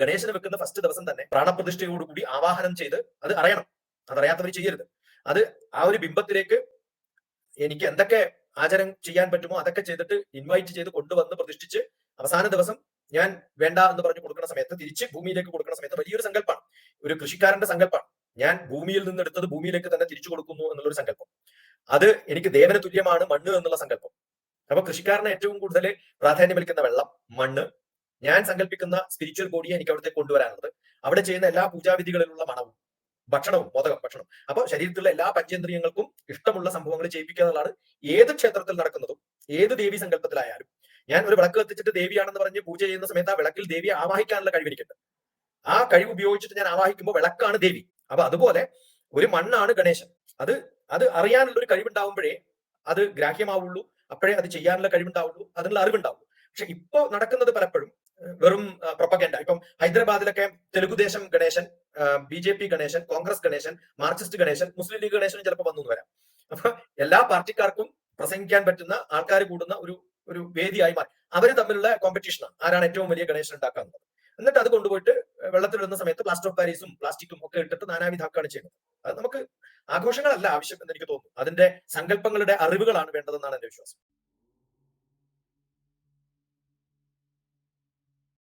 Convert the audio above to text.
ഗണേശന് വെക്കുന്ന ഫസ്റ്റ് ദിവസം തന്നെ പ്രാണപ്രതിഷ്ഠയോടുകൂടി ആവാഹനം ചെയ്ത് അത് അറിയണം. അതറിയാത്തവർ ചെയ്യരുത്. അത് ആ ഒരു ബിംബത്തിലേക്ക് എനിക്ക് എന്തൊക്കെ ആചാരം ചെയ്യാൻ പറ്റുമോ അതൊക്കെ ചെയ്തിട്ട് ഇൻവൈറ്റ് ചെയ്ത് കൊണ്ടുവന്ന് പ്രതിഷ്ഠിച്ച് അവസാന ദിവസം ഞാൻ വേണ്ട എന്ന് പറഞ്ഞു കൊടുക്കുന്ന സമയത്ത് തിരിച്ച് ഭൂമിയിലേക്ക് കൊടുക്കുന്ന സമയത്ത് വലിയൊരു സങ്കല്പമാണ്. ഒരു കൃഷിക്കാരന്റെ സങ്കല്പമാണ്. ഞാൻ ഭൂമിയിൽ നിന്ന് എടുത്തത് ഭൂമിയിലേക്ക് തന്നെ തിരിച്ചു കൊടുക്കുന്നു എന്നുള്ളൊരു സങ്കല്പം. അത് എനിക്ക് ദേവന് തുല്യമാണ് മണ്ണ് എന്നുള്ള സങ്കല്പം. അപ്പൊ കൃഷിക്കാരനെ ഏറ്റവും കൂടുതൽ പ്രാധാന്യം വലിക്കുന്ന വെള്ളം മണ്ണ്. ഞാൻ സങ്കല്പിക്കുന്ന സ്പിരിച്വൽ ബോഡിയെ എനിക്ക് അവിടുത്തെ കൊണ്ടുവരാനുള്ളത്. അവിടെ ചെയ്യുന്ന എല്ലാ പൂജാവിധികളിലുള്ള മണവും ഭക്ഷണവും മോദകം ഭക്ഷണം. അപ്പൊ ശരീരത്തിലുള്ള എല്ലാ പഞ്ചേന്ദ്രിയങ്ങൾക്കും ഇഷ്ടമുള്ള സംഭവങ്ങൾ ചെയ്യിപ്പിക്കുക എന്നുള്ളതാണ് ഏത് ക്ഷേത്രത്തിൽ നടക്കുന്നതും ഏത് ദേവി സങ്കല്പത്തിലായാലും ഞാൻ ഒരു വിളക്ക് കത്തിച്ചിട്ട് ദേവിയാണെന്ന് പറഞ്ഞ് പൂജ ചെയ്യുന്ന സമയത്ത് ആ വിളക്കിൽ ദേവിയെ ആവാഹിക്കാനുള്ള കഴിവിരിക്കട്ടെ ആ കഴിവ് ഉപയോഗിച്ചിട്ട് ഞാൻ ആവാഹിക്കുമ്പോൾ വിളക്കാണ് ദേവി. അപ്പൊ അതുപോലെ ഒരു മണ്ണാണ് ഗണേശൻ. അത് അത് അറിയാനുള്ള ഒരു കഴിവുണ്ടാവുമ്പോഴേ അത് ഗ്രാഹ്യമാവുള്ളൂ. അപ്പോഴേ അത് ചെയ്യാനുള്ള കഴിവുണ്ടാവുള്ളൂ. അതിനുള്ള അറിവുണ്ടാവുള്ളൂ. പക്ഷെ ഇപ്പോ നടക്കുന്നത് പലപ്പോഴും വെറും പ്രൊപ്പഗൻഡ ഇപ്പം ഹൈദരാബാദിലൊക്കെ Telugu Desam Ganeshan B J P Ganeshan Congress Ganeshan Marxist Ganeshan Muslim League ഗണേശനും ചിലപ്പോൾ വന്നു വരാം. അപ്പൊ എല്ലാ പാർട്ടിക്കാർക്കും പ്രസംഗിക്കാൻ പറ്റുന്ന ആൾക്കാർ കൂടുന്ന ഒരു ഒരു വേദിയായി മാറി. അവർ തമ്മിലുള്ള കോമ്പറ്റീഷനാണ് ആരാണ് ഏറ്റവും വലിയ ഗണേശൻ ഉണ്ടാക്കുന്നത് എന്നിട്ട് അത് കൊണ്ടുപോയിട്ട് വെള്ളത്തിലിടുന്ന സമയത്ത് പ്ലാസ്റ്റർ ഓഫ് പാരീസും പ്ലാസ്റ്റിക്കും ഒക്കെ ഇട്ടിട്ട് നാനാവിധാക്കാണ് ചെയ്യുന്നത്. അത് നമുക്ക് ആഘോഷങ്ങളല്ല ആവശ്യം എന്ന് എനിക്ക് തോന്നുന്നു. അതിന്റെ സങ്കല്പങ്ങളുടെ അറിവുകളാണ് വേണ്ടതെന്നാണ് എന്റെ വിശ്വാസം.